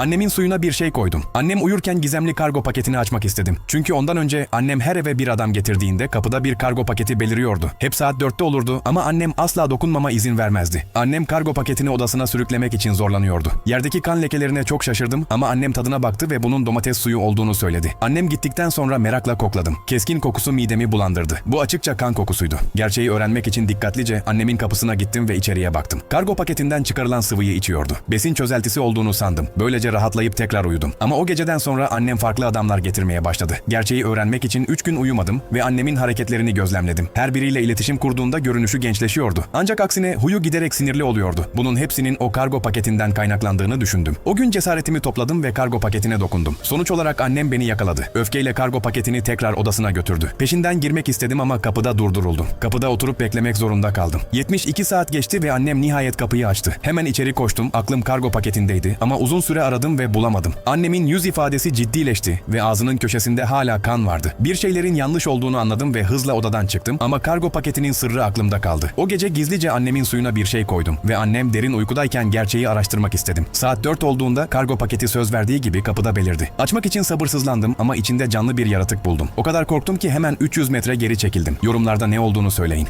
Annemin suyuna bir şey koydum. Annem uyurken gizemli kargo paketini açmak istedim. Çünkü ondan önce annem her eve bir adam getirdiğinde kapıda bir kargo paketi beliriyordu. Hep saat dörtte olurdu ama annem asla dokunmama izin vermezdi. Annem kargo paketini odasına sürüklemek için zorlanıyordu. Yerdeki kan lekelerine çok şaşırdım ama annem tadına baktı ve bunun domates suyu olduğunu söyledi. Annem gittikten sonra merakla kokladım. Keskin kokusu midemi bulandırdı. Bu açıkça kan kokusuydu. Gerçeği öğrenmek için dikkatlice annemin kapısına gittim ve içeriye baktım. Kargo paketinden çıkarılan sıvıyı içiyordu. Besin çözeltisi olduğunu sandım. Böylece rahatlayıp tekrar uyudum. Ama o geceden sonra annem farklı adamlar getirmeye başladı. Gerçeği öğrenmek için 3 gün uyumadım ve annemin hareketlerini gözlemledim. Her biriyle iletişim kurduğunda görünüşü gençleşiyordu. Ancak aksine huyu giderek sinirli oluyordu. Bunun hepsinin o kargo paketinden kaynaklandığını düşündüm. O gün cesaretimi topladım ve kargo paketine dokundum. Sonuç olarak annem beni yakaladı. Öfkeyle kargo paketini tekrar odasına götürdü. Peşinden girmek istedim ama kapıda durduruldum. Kapıda oturup beklemek zorunda kaldım. 72 saat geçti ve annem nihayet kapıyı açtı. Hemen içeri koştum. Aklım kargo paketindeydi ama uzun süre aradım ve bulamadım. Annemin yüz ifadesi ciddileşti ve ağzının köşesinde hala kan vardı. Bir şeylerin yanlış olduğunu anladım ve hızla odadan çıktım ama kargo paketinin sırrı aklımda kaldı. O gece gizlice annemin suyuna bir şey koydum ve annem derin uykudayken gerçeği araştırmak istedim. Saat 4 olduğunda kargo paketi söz verdiği gibi kapıda belirdi. Açmak için sabırsızlandım ama içinde canlı bir yaratık buldum. O kadar korktum ki hemen 300 metre geri çekildim. Yorumlarda ne olduğunu söyleyin.